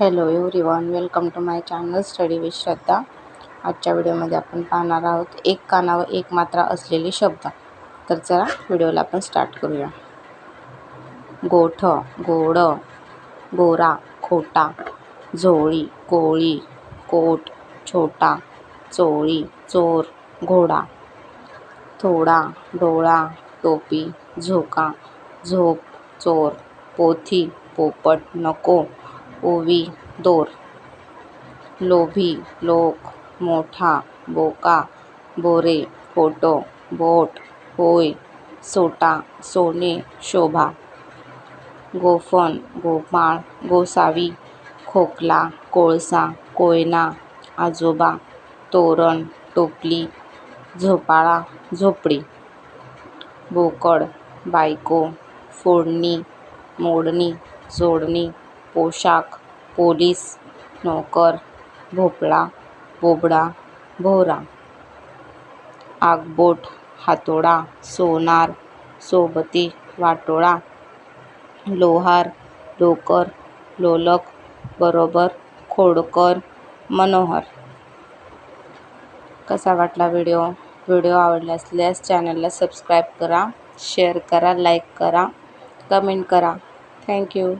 Hello everyone welcome to my channel study with Shraddha आजच्या व्हिडिओमध्ये आपण पाहणार आहोत एक कानावर एक मात्रा असलेले शब्द. तर चला व्हिडिओला आपण स्टार्ट करूया. गोठ गोड गोरा खोटा झोळी कोळी कोट छोटा चोळी चोर घोडा थोडा डोळा टोपी झोका झोप चोर पोथी पोपट नको ओवी दोर. लोभी लोक मोठा बोका बोरे फोटो बोट होय सोटा सोने शोभा. गोफण गोपाळ गोसावी खोकला कोळसा कोयना आजोबा तोरण टोपली झोपाळा झोपडी. बोकड बायको फोडणी मोडणी जोडणी पोशाख पोलीस नोकर भोपळा बोबडा भोवरा. आगबोट हातोडा सोनार सोबती वाटोळा. लोहार लोकर लोलक बरोबर खोडकर मनोहर. कसा वाटला व्हिडिओ? व्हिडिओ आवडला असल्यास चॅनलला सबस्क्राईब करा शेअर करा लाईक करा कमेंट करा. थँक्यू